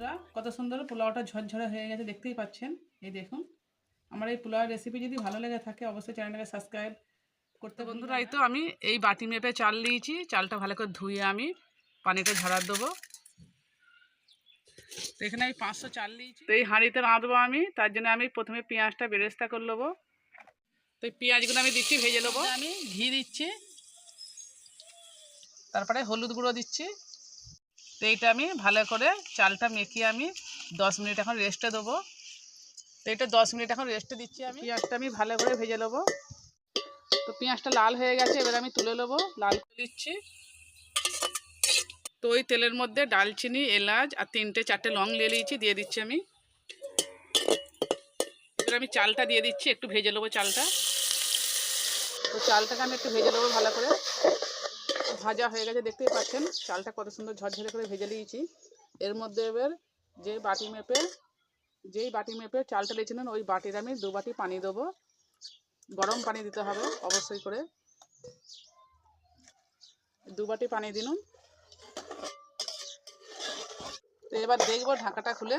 বন্ধুরা কত সুন্দর পোলাওটা ঝরঝরে হয়ে গেছে দেখতেই পাচ্ছেন। এই দেখুন আমার এই পোলাওয়ের রেসিপি যদি ভালো লেগে থাকে অবশ্যই চ্যানেলটাকে সাবস্ক্রাইব করতে বন্ধুরা এই তো আমি এই বাটি মেপে চাল নিয়েছি চালটা ভালো করে ধুয়ে আমি পানিতে ঝরার দেবো। তো এখানে আমি পাঁচশো চাল নিয়েছি। তো এই হাঁড়িতে রাঁধবো আমি তার জন্য আমি প্রথমে পেঁয়াজটা বেরেস্তা করে নেব। তো এই পেঁয়াজগুলো আমি দিচ্ছি ভেজে নেব। আমি ঘি দিচ্ছি তারপরে হলুদ গুঁড়ো দিচ্ছি। তো এইটা আমি ভালো করে চালটা মেখে আমি দশ মিনিট এখন রেস্টে দেবো। তো এটা দশ মিনিট এখন রেস্টে দিচ্ছি আমি। পেঁয়াজটা আমি ভালো করে ভেজে নেব। তো পেঁয়াজটা লাল হয়ে গেছে, এবার আমি তুলে নেব। লাল করে দিচ্ছি তো ওই তেলের মধ্যে ডালচিনি, এলাচ আর তিনটে চারটে লং নিয়ে নিয়েছি দিয়ে দিচ্ছি আমি। এবার আমি চালটা দিয়ে দিচ্ছি, একটু ভেজে নেব চালটা। তো চালটাকে আমি একটু ভেজে নেব ভালো করে। ভাজা হয়ে গেছে, দেখতেই পাচ্ছেন। চালটা কত সুন্দর ঝরঝরে করে ভেজে নিয়েছি। এর মধ্যে এবার যে বাটি মেপে, যেই বাটি মেপে চালটা নিয়েছিলেন ওই বাটির আমি দু বাটি পানি দেবো। গরম পানি দিতে হবে অবশ্যই করে। দু বাটি পানি দিন তো এবার দেখব ঢাকাটা খুলে।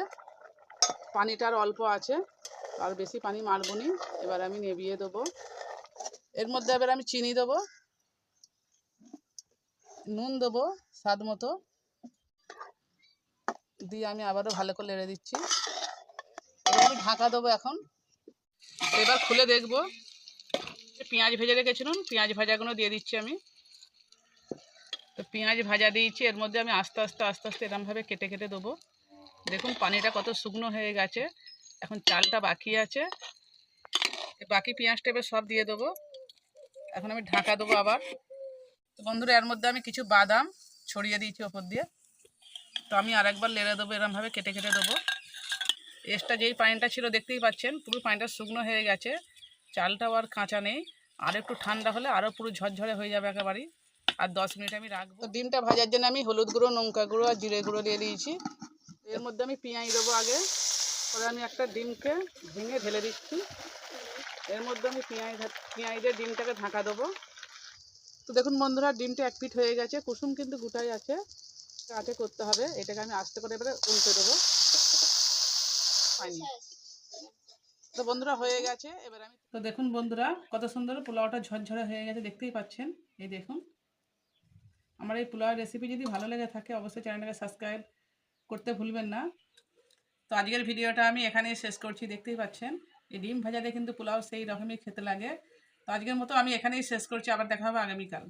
পানিটা আর অল্প আছে, আর বেশি পানি মারবো নি। এবার আমি নেবিয়ে দেবো। এর মধ্যে এবার আমি চিনি দেবো। নুন দেবো, স্বাদ মতো। দিয়ে আমি আবারও ভালো করে লেড়ে দিচ্ছি। এবার আমি ঢাকা দেবো এখন। এবার খুলে দেখব। পেঁয়াজ ভেজে রেখেছিলাম, পেঁয়াজ ভাজাগুলো দিয়ে দিচ্ছি আমি। তো পেঁয়াজ ভাজা দিয়েছি, এর মধ্যে আমি আস্তে আস্তে আস্তে আস্তে এরমভাবে কেটে কেটে দেবো। দেখুন পানিটা কত শুকনো হয়ে গেছে। এখন চালটা বাকি আছে। বাকি পেঁয়াজটা এবার সব দিয়ে দেবো। এখন আমি ঢাকা দেবো আবার। তো বন্ধুরা, এর মধ্যে আমি কিছু বাদাম ছড়িয়ে দিয়েছি ওপর দিয়ে। তো আমি আরেকবার লেড়ে দেবো, এরমভাবে কেটে কেটে দেবো। এক্সট্রা যেই পানিটা ছিল, দেখতেই পাচ্ছেন, পুরো পানিটা শুকনো হয়ে গেছে। চালটাও আর কাঁচা নেই। আর একটু ঠান্ডা হলে আরও পুরো ঝরঝরে হয়ে যাবে একেবারেই। আর দশ মিনিট আমি রাখব। ডিমটা ভাজার জন্য আমি হলুদ গুঁড়ো, লঙ্কা গুঁড়ো আর জিরে গুঁড়ো দিয়ে দিয়েছি। এর মধ্যে আমি পেঁয়াজ দেবো আগে। পরে আমি একটা ডিমকে ভেঙে ঢেলে দিচ্ছি। এর মধ্যে আমি পেঁয়াজ পেঁয়াজ দিয়ে ডিমটাকে ঢাকা দেবো। তো দেখুন বন্ধুরা, ডিমটা এক পিঠ হয়ে গেছে। কুসুম কিন্তু গোটাই আছে। আটে করতে হবে। এটাকে আমি আস্তে করে এবারে উল্টে দেবো। হয়নি তো বন্ধুরা, হয়ে গেছে। এবার আমি তো দেখুন বন্ধুরা, কত সুন্দর পোলাওটা ঝরঝরে হয়ে গেছে, দেখতেই পাচ্ছেন। এই দেখুন। আমার এই পোলাওয়ের রেসিপি যদি ভালো লেগে থাকে, অবশ্যই চ্যানেলটাকে সাবস্ক্রাইব করতে ভুলবেন না। তো আজকের ভিডিওটা আমি এখানেই শেষ করছি, দেখতেই পাচ্ছেন। এই ডিম ভাজাতে কিন্তু পোলাও সেই রকমই খেতে লাগে। আজকের মতো আমি এখানেই শেষ করছি আবার দেখা হবে আগামীকাল।